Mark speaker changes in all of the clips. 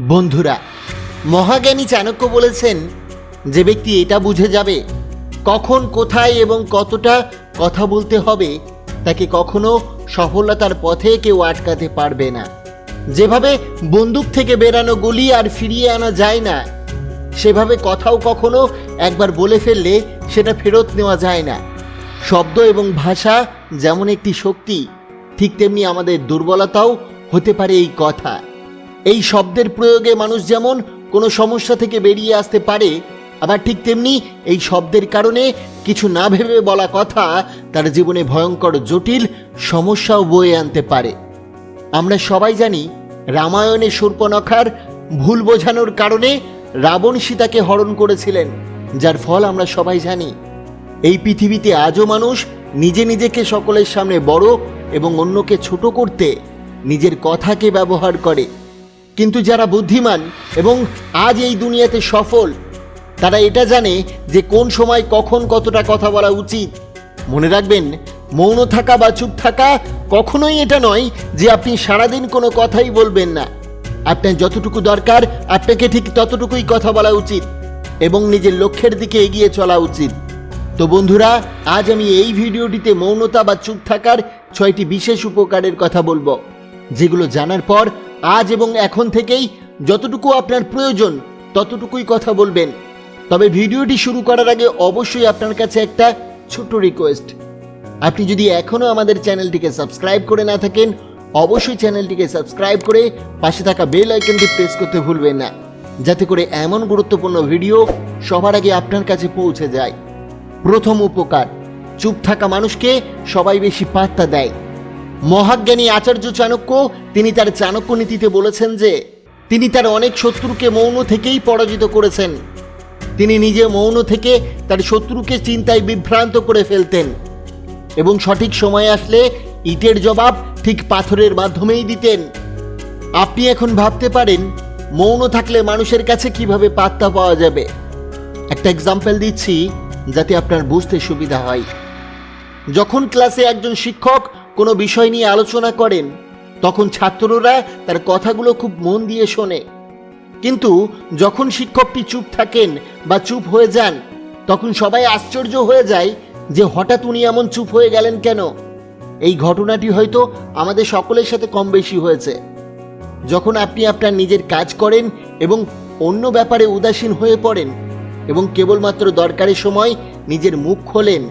Speaker 1: বন্ধুরা, মহাজ্ঞানী চাণক্য বলেছেন, যে ব্যক্তি এটা বুঝে যাবে, কখন, কোথায় এবং কতটা কথা বলতে হবে, তাকে কখনো সফলতার পথে কেউ আটকাতে পারবে না। যেভাবে বন্দুক থেকে বেরানো গুলি আর ফিরিয়ে আনা যায় না, সেভাবে কথাও কখনো একবার বলে ফেললে সেটা ফেরত নেওয়া যায় না। শব্দ এবং ভাষা যেমন একটি শক্তি, ঠিক তেমনি আমাদের দুর্বলতাও হতে পারে এই কথা। এই শব্দের প্রয়োগে মানুষ যেমন কোনো সমস্যা থেকে বেরিয়ে আসতে পারে, আবার ঠিক তেমনি এই শব্দের কারণে কিছু না ভেবে বলা কথা তার জীবনে ভয়ঙ্কর, জটিল সমস্যাও বয়ে আনতে পারে। আমরা সবাই জানি রামায়ণে শূর্পনখার ভুল বোঝানোর কারণে রাবণ সীতাকে হরণ করেছিলেন, যার ফল আমরা সবাই জানি। এই পৃথিবীতে আজও মানুষ নিজে নিজেকে সকলের সামনে বড় এবং অন্যকে ছোট করতে নিজের কথাকে ব্যবহার করে। কিন্তু যারা বুদ্ধিমান এবং আজ এই দুনিয়াতে সফল, তারা এটা জানে যে কোন সময় কখন কতটা কথা বলা উচিত। মনে রাখবেন, মৌন থাকা বা চুপ থাকা কখনোই এটা নয় যে আপনি সারাদিন কোনো কথাই বলবেন না। আপনার যতটুকু দরকার, আপনাকে ঠিক ততটুকুই কথা বলা উচিত এবং নিজের লক্ষ্যের দিকে এগিয়ে চলা উচিত। তো বন্ধুরা, আজ আমি এই ভিডিওটিতে মৌনতা বা চুপ থাকার ছয়টি বিশেষ উপকারের কথা বলব, যেগুলো জানার পর আজ এবং এখন থেকেই যতটুকু আপনার প্রয়োজন, ততটুকুই কথা বলবেন। তবে ভিডিওটি শুরু করার আগে অবশ্যই আপনার কাছে একটা ছোট্ট রিকোয়েস্ট আপনি যদি এখনও আমাদের চ্যানেলটিকে সাবস্ক্রাইব করে না থাকেন, অবশ্যই চ্যানেলটিকে সাবস্ক্রাইব করে পাশে থাকা বেল আইকনটি প্রেস করতে ভুলবেন না, যাতে করে এমন গুরুত্বপূর্ণ ভিডিও সবার আগে আপনার কাছে পৌঁছে যায়। প্রথম উপকার, চুপ থাকা মানুষকে সবাই বেশি পাত্তা দেয়। মহাজ্ঞানী আচার্য চাণক্য, তিনি তার চাণক্য নীতিতে বলেছেন যে, তিনি তার অনেক শত্রুকে মৌন থেকেই পরাজিত করেছেন। তিনি নিজে মৌন থেকে তার শত্রুকে চিন্তায় বিভ্রান্ত করে ফেলতেন এবং সঠিক সময় আসলে ইটের জবাব ঠিক পাথরের মাধ্যমেই দিতেন। আপনি এখন ভাবতে পারেন, মৌন থাকলে মানুষের কাছে কীভাবে পাত্তা পাওয়া যাবে? একটা এক্সাম্পল দিচ্ছি যাতে আপনার বুঝতে সুবিধা হয়। যখন ক্লাসে একজন শিক্ষক কোনো বিষয় নিয়ে আলোচনা করেন, তখন ছাত্ররা তার কথাগুলো খুব মন দিয়ে শোনে। কিন্তু যখন শিক্ষকটি চুপ থাকেন বা চুপ হয়ে যান, তখন সবাই আশ্চর্য হয়ে যায় যে হঠাৎ উনি এমন চুপ হয়ে গেলেন কেন? এই ঘটনাটি হয়তো আমাদের সকলের সাথে কম বেশি হয়েছে। যখন আপনি আপনার নিজের কাজ করেন এবং অন্য ব্যাপারে উদাসীন হয়ে পড়েন এবং কেবলমাত্র দরকারের সময় নিজের মুখ খোলেন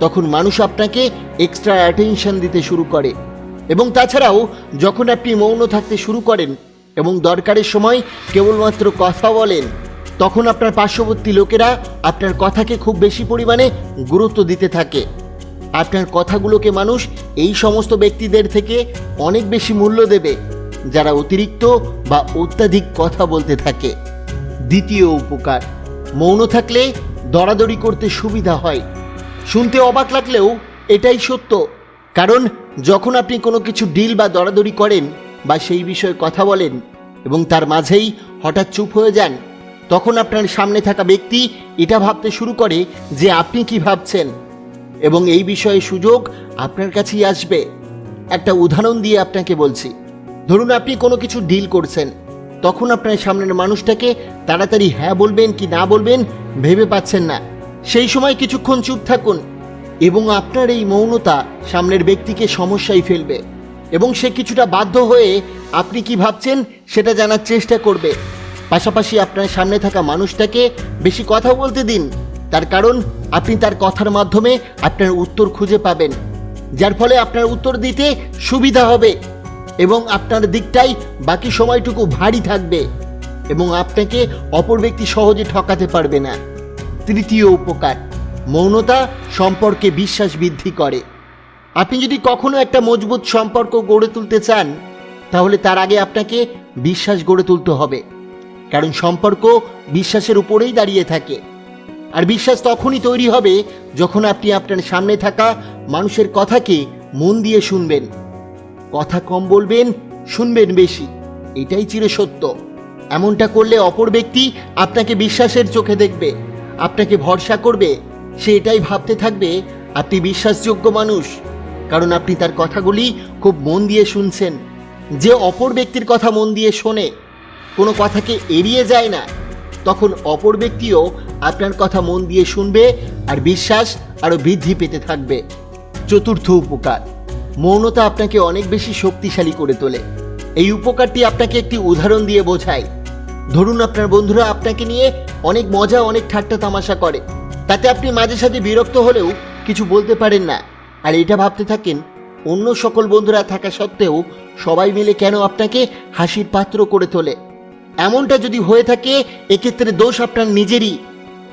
Speaker 1: তখন মানুষ আপনাকে এক্সট্রা অ্যাটেনশন দিতে শুরু করে। এবং তাছাড়াও, যখন আপনি মৌন থাকতে শুরু করেন এবং দরকারের সময় কেবলমাত্র কথা বলেন, তখন আপনার পার্শ্ববর্তী লোকেরা আপনার কথাকে খুব বেশি পরিমাণে গুরুত্ব দিতে থাকে। আপনার কথাগুলোকে মানুষ এই সমস্ত ব্যক্তিদের থেকে অনেক বেশি মূল্য দেবে, যারা অতিরিক্ত বা অত্যাধিক কথা বলতে থাকে। দ্বিতীয় উপকার, মৌন থাকলে দরাদরি করতে সুবিধা হয়। শুনতে অবাক লাগলেও এটাই সত্য। কারণ যখন আপনি কোনো কিছু ডিল বা দরাদরি করেন বা সেই বিষয়ে কথা বলেন এবং তার মাঝেই হঠাৎ চুপ হয়ে যান, তখন আপনার সামনে থাকা ব্যক্তি এটা ভাবতে শুরু করে যে আপনি কি ভাবছেন এবং এই বিষয়ে সুযোগ আপনার কাছেই আসবে। একটা উদাহরণ দিয়ে আপনাকে বলছি। ধরুন আপনি কোনো কিছু ডিল করছেন, তখন আপনার সামনের মানুষটাকে তাড়াতাড়ি হ্যাঁ বলবেন কি না বলবেন ভেবে পাচ্ছেন না। সেই সময় কিছুক্ষণ চুপ থাকুন এবং আপনার এই মৌনতা সামনের ব্যক্তিকে সমস্যায় ফেলবে এবং সে কিছুটা বাধ্য হয়ে আপনি কি ভাবছেন সেটা জানার চেষ্টা করবে। পাশাপাশি আপনার সামনে থাকা মানুষটাকে বেশি কথা বলতে দিন। তার কারণ, আপনি তার কথার মাধ্যমে আপনার উত্তর খুঁজে পাবেন। যার ফলে আপনার উত্তর দিতে সুবিধা হবে এবং আপনার দিকটাই বাকি সময়টুকু ভারী থাকবে এবং আপনাকে অপর ব্যক্তি সহজে ঠকাতে পারবে না। তৃতীয় উপকার, মৌনতা সম্পর্কে বিশ্বাস বৃদ্ধি করে। আপনি যদি কখনো একটা মজবুত সম্পর্ক গড়ে তুলতে চান, তাহলে তার আগে আপনাকে বিশ্বাস গড়ে তুলতে হবে। কারণ সম্পর্ক বিশ্বাসের উপরেই দাঁড়িয়ে থাকে। আর বিশ্বাস তখনই তৈরি হবে যখন আপনি আপনার সামনে থাকা মানুষের কথাকে মন দিয়ে শুনবেন। কথা কম বলবেন, শুনবেন বেশি। এটাই চিরসত্য। এমনটা করলে অপর ব্যক্তি আপনাকে বিশ্বাসের চোখে দেখবে। আপনাকে ভরসা করবে, সে এটাই ভাবতে থাকবে, আপনি বিশ্বাসযোগ্য মানুষ। কারণ আপনি তার কথাগুলি খুব মন দিয়ে শুনছেন। যে অপর ব্যক্তির কথা মন দিয়ে শোনে, কোনো কথাকে এড়িয়ে যায় না। তখন অপর ব্যক্তিও আপনার কথা মন দিয়ে শুনবে আর বিশ্বাস আরও বৃদ্ধি পেতে থাকবে। চতুর্থ উপকার, মৌনতা আপনাকে অনেক বেশি শক্তিশালী করে তোলে। এই উপকারটি আপনাকে একটি উদাহরণ দিয়ে বোঝায়। ধরুন আপনার বন্ধুরা আপনাকে নিয়ে অনেক মজা, অনেক ঠাট্টা তামাশা করে। তাতে আপনি মাঝে সাঝে বিরক্ত হলেও কিছু বলতে পারেন না। আর এটা ভাবতে থাকেন, অন্য সকল বন্ধুরা থাকা সত্ত্বেও সবাই মিলে কেন আপনাকে হাসির পাত্র করে তোলে? এমনটা যদি হয়ে থাকে, এক্ষেত্রে দোষ আপনার নিজেরই।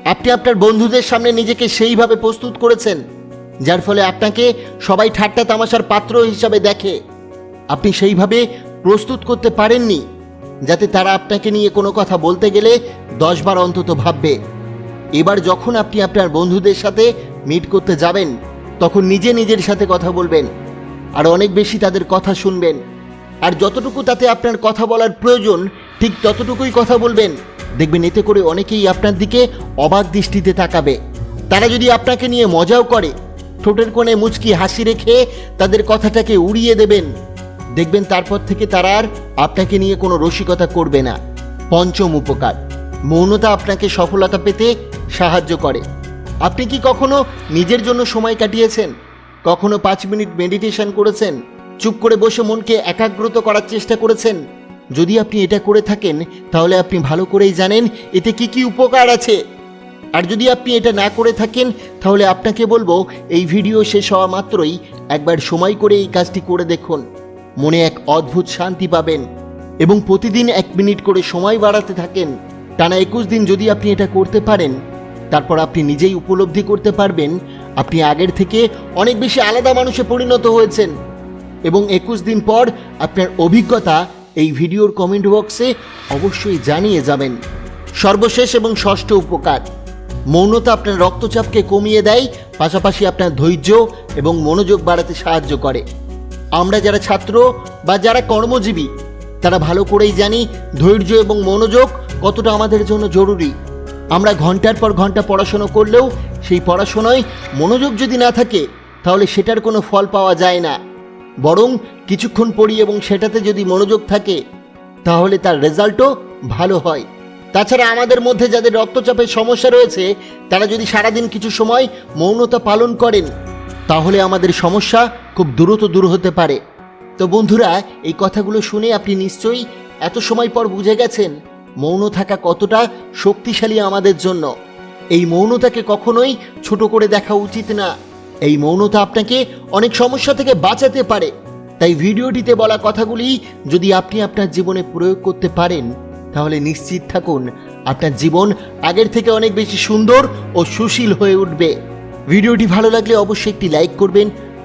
Speaker 1: আপনি আপনার বন্ধুদের সামনে নিজেকে সেইভাবে প্রস্তুত করেছেন, যার ফলে আপনাকে সবাই ঠাট্টা তামাশার পাত্র হিসাবে দেখে। আপনি সেইভাবে প্রস্তুত করতে পারেননি। যাতে তারা আপনাকে নিয়ে কোনো কথা বলতে গেলে দশবার অন্তত ভাববে। এবার যখন আপনি আপনার বন্ধুদের সাথে মিট করতে যাবেন, তখন নিজে নিজের সাথে কথা বলবেন আর অনেক বেশি তাদের কথা শুনবেন। আর যতটুকু তাতে আপনার কথা বলার প্রয়োজন, ঠিক ততটুকুই কথা বলবেন। দেখবেন এতে করে অনেকেই আপনার দিকে অবাক দৃষ্টিতে তাকাবে। তারা যদি আপনাকে নিয়ে মজাও করে, ঠোঁটের কোণে মুচকি হাসি রেখে তাদের কথাটাকে উড়িয়ে দেবেন। দেখবেন তারপর থেকে তারা আর আপনাকে নিয়ে কোনো রসিকতা করবে না। পঞ্চম উপকার, মৌনতা আপনাকে সফলতা পেতে সাহায্য করে। আপনি কি কখনো নিজের জন্য সময় কাটিয়েছেন? কখনো পাঁচ মিনিট মেডিটেশন করেছেন? চুপ করে বসে মনকে একাগ্রত করার চেষ্টা করেছেন? যদি আপনি এটা করে থাকেন, তাহলে আপনি ভালো করেই জানেন এতে কি কি উপকার আছে। আর যদি আপনি এটা না করে থাকেন, তাহলে আপনাকে বলব, এই ভিডিও শেষ হওয়া মাত্রই একবার সময় করে এই কাজটি করে দেখুন। মনে এক অদ্ভুত শান্তি পাবেন এবং প্রতিদিন এক মিনিট করে সময় বাড়াতে থাকেন। টানা একুশ দিন যদি আপনি এটা করতে পারেন, তারপর আপনি নিজেই উপলব্ধি করতে পারবেন, আপনি আগের থেকে অনেক বেশি আলাদা মানুষে পরিণত হয়েছেন। এবং একুশ দিন পর আপনার অভিজ্ঞতা এই ভিডিওর কমেন্ট বক্সে অবশ্যই জানিয়ে যাবেন। সর্বশেষ এবং ষষ্ঠ উপকার, মৌনতা আপনার রক্তচাপকে কমিয়ে দেয়, পাশাপাশি আপনার ধৈর্য এবং মনোযোগ বাড়াতে সাহায্য করে। আমরা যারা ছাত্র বা যারা কর্মজীবী, তারা ভালো করেই জানি ধৈর্য এবং মনোযোগ কতটা আমাদের জন্য জরুরি। আমরা ঘণ্টার পর ঘণ্টা পড়াশুনো করলেও সেই পড়াশোনায় মনোযোগ যদি না থাকে, তাহলে সেটার কোনো ফল পাওয়া যায় না। বরং কিছুক্ষণ পড়ি এবং সেটাতে যদি মনোযোগ থাকে, তাহলে তার রেজাল্টও ভালো হয়। তাছাড়া আমাদের মধ্যে যাদের রক্তচাপের সমস্যা রয়েছে, তারা যদি সারাদিন কিছু সময় মৌনতা পালন করেন, তাহলে আমাদের সমস্যা খুব দ্রুত দূর হতে পারে। তো বন্ধুরা, এই কথাগুলো শুনে আপনি নিশ্চয়ই এত সময় পর বুঝে গেছেন মৌন থাকা কতটা শক্তিশালী আমাদের জন্য। এই মৌনতাকে কখনোই ছোট করে দেখা উচিত না। এই মৌনতা আপনাকে অনেক সমস্যা থেকে বাঁচাতে পারে। তাই ভিডিওটিতে বলা কথাগুলি যদি আপনি আপনার জীবনে প্রয়োগ করতে পারেন, তাহলে নিশ্চিত থাকুন আপনার জীবন আগের থেকে অনেক বেশি সুন্দর ও সুশীল হয়ে উঠবে। ভিডিওটি ভালো লাগলে অবশ্যই একটি লাইক করবেন